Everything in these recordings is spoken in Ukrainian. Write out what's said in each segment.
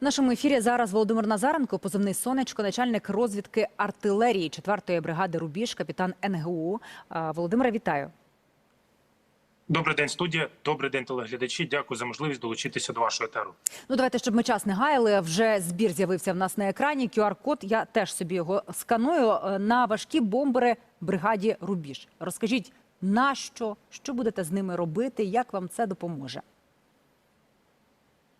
В нашому ефірі зараз Володимир Назаренко, позивний сонечко, начальник розвідки артилерії 4-ї бригади Рубіж, капітан НГУ. А, Володимире, вітаю. Добрий день, студія. Добрий день, телеглядачі. Дякую за можливість долучитися до вашого етеру. Ну давайте, щоб ми час не гаяли. Вже збір з'явився в нас на екрані. QR-код. Я теж собі його сканую е, на важкі бомбери бригаді Рубіж. Розкажіть, на що, що будете з ними робити, як вам це допоможе?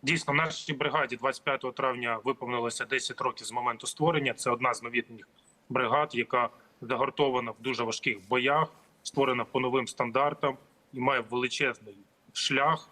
Дійсно, нашій бригаді 25 травня виповнилося 10 років з моменту створення. Це одна з новітніх бригад, яка загортована в дуже важких боях, створена по новим стандартам і має величезний шлях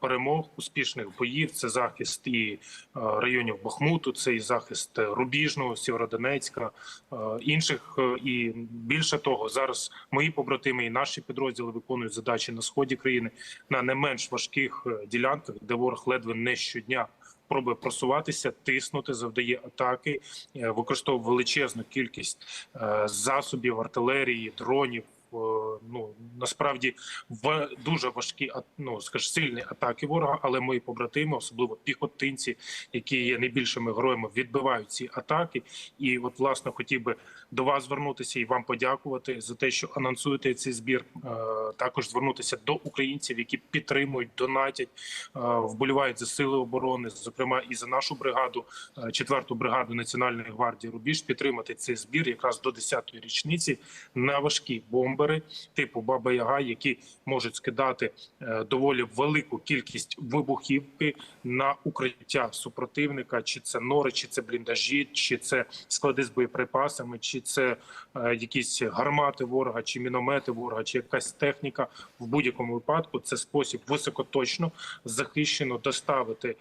перемог, успішних боїв. Це захист і е, районів Бахмуту, це і захист е, Рубіжного, Сєвєродонецька, е, інших. е, І більше того, зараз мої побратими і наші підрозділи виконують задачі на сході країни на не менш важких е, ділянках, де ворог ледве не щодня. Пробує просуватися, тиснути, завдає атаки, е, використовує величезну кількість е, засобів, артилерії, дронів. Е, Ну насправді в дуже важкі ну, скаж, сильні атаки ворога, але мої побратими, особливо піхотинці, які є найбільшими героями, відбивають ці атаки. І от власне хотів би до вас звернутися і вам подякувати за те, що анонсуєте цей збір. Е, Також звернутися до українців, які підтримують, донатять, е, вболівають за сили оборони, зокрема і за нашу бригаду, четверту бригаду Національної гвардії Рубіж, підтримати цей збір якраз до 10-ї річниці на важкі бомбери типу Баба Яга, які можуть скидати е, доволі велику кількість вибухівки на укриття супротивника, чи це нори, чи це бліндажі, чи це склади з боєприпасами, чи це е, якісь гармати ворога, чи міномети ворога, чи якась техніка. В будь-якому випадку це спосіб високоточно захищено доставити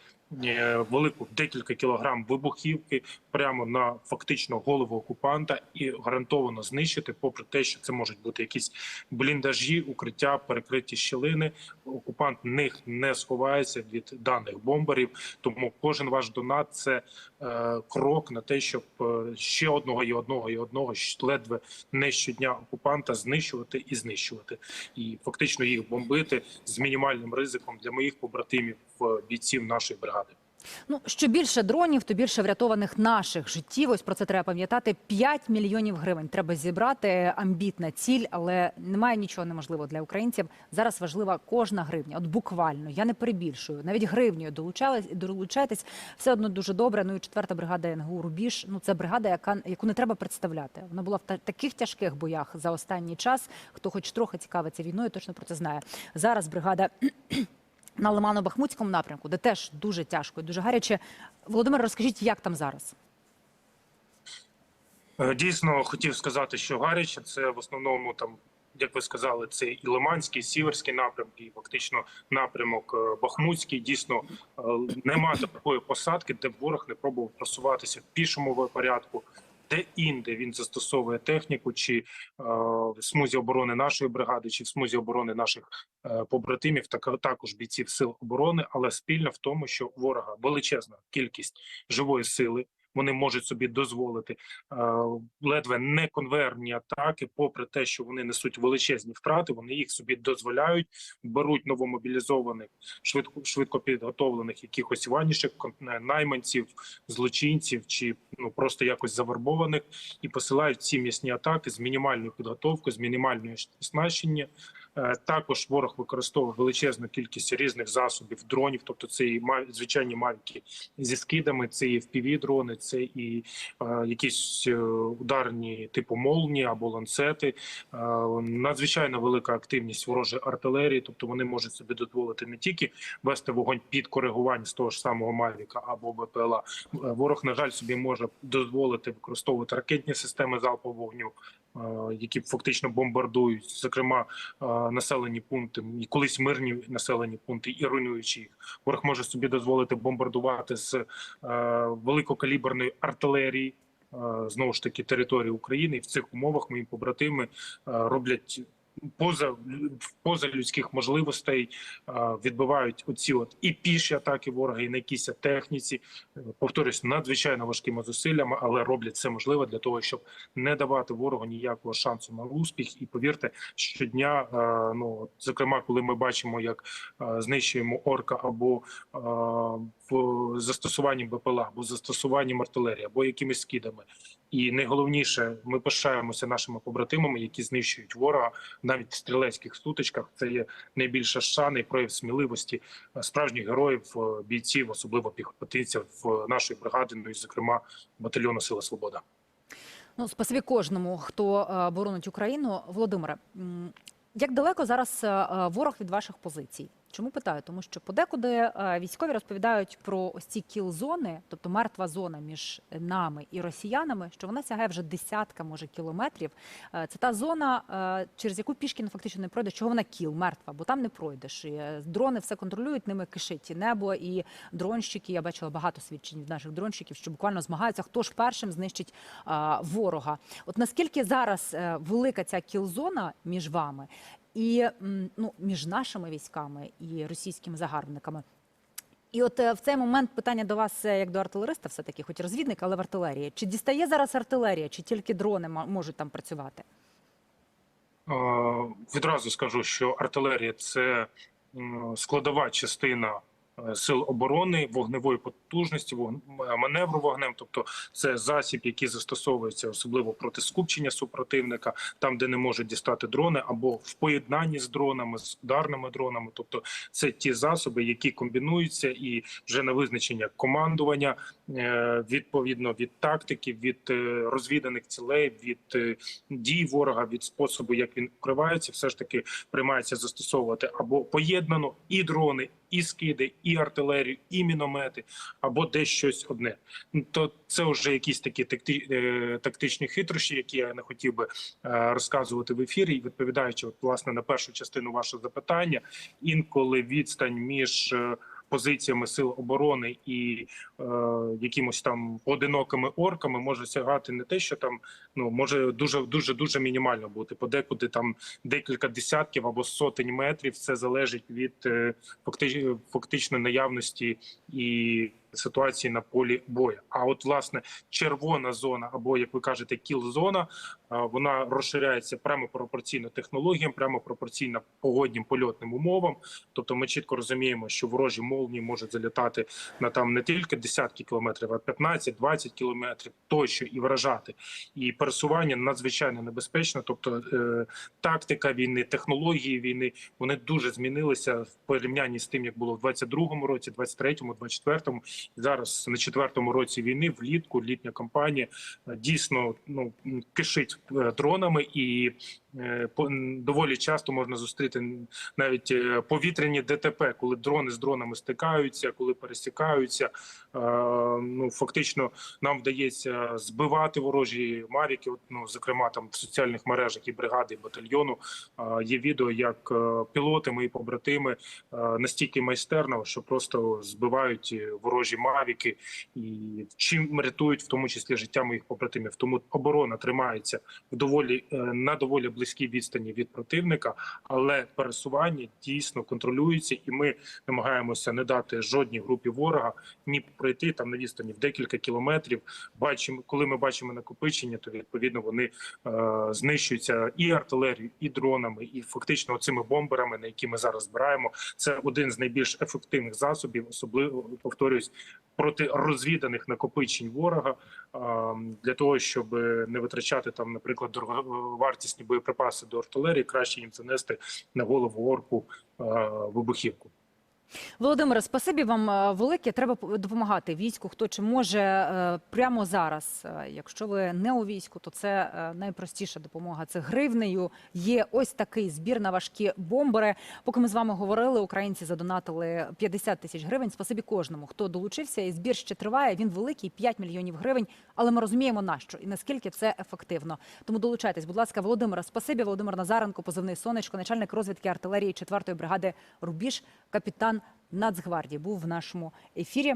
велику декілька кілограм вибухівки прямо на фактично голову окупанта і гарантовано знищити, попри те, що це можуть бути якісь бліндажі, укриття, перекриті щілини. Окупант них не сховається від даних бомберів. Тому кожен ваш донат це е, крок на те, щоб е, ще одного і одного і одного ледве не щодня окупанта знищувати і знищувати, і фактично їх бомбити з мінімальним ризиком для моїх побратимів е, бійців нашої бригади. Ну, що більше дронів, то більше врятованих наших життів. Ось про це треба пам'ятати. 5 мільйонів гривень треба зібрати. Амбітна ціль, але немає нічого неможливого для українців. Зараз важлива кожна гривня. От буквально, я не перебільшую. Навіть гривнею долучались, долучайтесь. Все одно дуже добре. Ну і четверта бригада НГУ Рубіж. Ну це бригада, яка яку не треба представляти. Вона була в таких тяжких боях за останній час. Хто хоч трохи цікавиться війною, точно про це знає. Зараз бригада на Лимано-Бахмутському напрямку, де теж дуже тяжко і дуже гаряче. Володимир, розкажіть, як там зараз? Е, Дійсно, хотів сказати, що гаряче це в основному там, як ви сказали, це і Лиманський, і Сіверський напрямки, і фактично напрямок е, Бахмутський. Дійсно, е, нема такої посадки, де ворог не пробував просуватися в пішому порядку. Де інде він застосовує техніку, чи е, в смузі оборони нашої бригади, чи в смузі оборони наших е, побратимів, так також бійців сил оборони, але спільно в тому, що ворога величезна кількість живої сили. Вони можуть собі дозволити е, ледве не конверні атаки, попри те, що вони несуть величезні втрати. Вони їх собі дозволяють, беруть новомобілізованих, швидко швидко підготовлених якихось ванішек, кон- найманців, злочинців чи ну просто якось завербованих і посилають ці м'ясні атаки з мінімальною підготовкою, з мінімальною оснащення. Е, Також ворог використовує величезну кількість різних засобів, дронів, тобто це і звичайні мавіки зі скидами, це і fpv дрони, це і е, якісь е, ударні типу молні або ланцети. Надзвичайно велика активність ворожої артилерії, тобто вони можуть собі дозволити не тільки вести вогонь під коригування з того ж самого Мавіка або БПЛА. Ворог, на жаль, собі може дозволити використовувати ракетні системи залпового вогню, які фактично бомбардують, зокрема населені пункти, і колись мирні населені пункти, і руйнуючи їх. Ворог може собі дозволити бомбардувати з е, великокаліберної артилерії. е, Знову ж таки, території України, і в цих умовах мої побратими е, роблять поза поза людських можливостей, е, відбивають оці от і піші атаки ворога, і на якійсь техніці. Повторюсь, надзвичайно важкими зусиллями, але роблять це можливе для того, щоб не давати ворогу ніякого шансу на успіх. І повірте, щодня, е, ну зокрема, коли ми бачимо, як е, знищуємо орка або в застосуванням БПЛА або застосуванням артилерії, або якимись скидами. І найголовніше, ми пишаємося нашими побратимами, які знищують ворога навіть в стрілецьких сутичках. Це є найбільша шана і прояв сміливості справжніх героїв, е, бійців, особливо піхотинців е, нашої бригади, ну і зокрема батальйону Сила Свобода. Ну, спасибі кожному, хто е, боронить Україну. Володимире, як далеко зараз ворог від ваших позицій? Чому питаю? Тому що подекуди е, військові розповідають про ось ці кіл-зони, тобто мертва зона між нами і росіянами, що вона сягає вже десятка, може, кілометрів. Е, Це та зона, е, через яку пішки фактично не пройдеш. Чого вона кіл, мертва, бо там не пройдеш. І дрони все контролюють, ними кишить і небо, і дронщики. Я бачила багато свідчень від наших дронщиків, що буквально змагаються, хто ж першим знищить ворога. От наскільки зараз велика ця кіл-зона між вами і ну, між нашими військами і російськими загарбниками? І от е, в цей момент питання до вас е, як до артилериста, все таки, хоч розвідник, але в артилерії. Чи дістає зараз артилерія, чи тільки дрони можуть там працювати? Відразу скажу, що артилерія це складова частина сил оборони, вогневої потужності, маневру вогнем. Тобто, це засіб, який застосовується особливо проти скупчення супротивника, там, де не можуть дістати дрони, або в поєднанні з дронами, з ударними дронами. Тобто, це ті засоби, які комбінуються, і вже на визначення командування е, відповідно від тактики, від е, розвіданих цілей, від е, дій ворога, від способу, як він укривається, все ж таки приймається застосовувати або поєднано і дрони, і скиди, і артилерію, і міномети, або десь щось одне. То це вже якісь такі такти, е, тактичні хитрощі, які я не хотів би е, розказувати в ефірі. І відповідаючи, от, власне, на першу частину вашого запитання, інколи відстань між е, позиціями сил оборони і е, якимось там поодинокими орками може сягати не те, що там ну може дуже дуже дуже мінімально бути. Подекуди там декілька десятків або сотень метрів. Це залежить від е, факти- фактично наявності і ситуації на полі бою. А от власне червона зона, або як ви кажете, кіл-зона, а, вона розширяється прямо пропорційно технологіям, прямо пропорційно погоднім польотним умовам. Тобто, ми чітко розуміємо, що ворожі молнії можуть залітати на там не тільки десятки кілометрів, а 15-20 кілометрів тощо і вражати. І пересування надзвичайно небезпечно. Тобто е, тактика війни, технології війни вони дуже змінилися в порівнянні з тим, як було в 22-му році, 23-му, 24-му. І зараз на четвертому році війни, влітку, літня кампанія е, дійсно ну кишить дронами, і е, доволі часто можна зустріти навіть е, повітряні ДТП, коли дрони з дронами стикаються, коли пересікаються. Е, Ну фактично нам вдається збивати ворожі мавіки. От, ну зокрема, там в соціальних мережах і бригади, і батальйону е, є відео, як е, пілоти, мої побратими е, настільки майстерно, що просто збивають е, ворожі мавіки і чим рятують в тому числі життя моїх побратимів. Тому оборона тримається доволі е, на доволі близькій відстані від противника, але пересування дійсно контролюється, і ми намагаємося не дати жодній групі ворога ні пройти там на відстані в декілька кілометрів. Бачимо, коли ми бачимо накопичення, то відповідно вони е, знищуються і артилерією, і дронами, і фактично цими бомберами, на які ми зараз збираємо. Це один з найбільш ефективних засобів, особливо повторюсь, проти розвіданих накопичень ворога е, для того, щоб не витрачати там, наприклад, дороговартісні боєприпаси до артилерії, краще їм занести на голову орку е, вибухівку. Володимире, спасибі вам е, велике. Треба допомагати війську. Хто чи може е, прямо зараз. Е, Якщо ви не у війську, то це найпростіша допомога. Це гривнею. Є ось такий збір на важкі бомбери. Поки ми з вами говорили, українці задонатили 50 тисяч гривень. Спасибі кожному, хто долучився. І збір ще триває. Він великий 5 мільйонів гривень. Але ми розуміємо на що і наскільки це ефективно. Тому долучайтесь, будь ласка, Володимира. Спасибі, Володимир Назаренко, позивний сонечко, начальник розвідки артилерії 4-ї бригади Рубіж, капітан Нацгвардії був в нашому ефірі.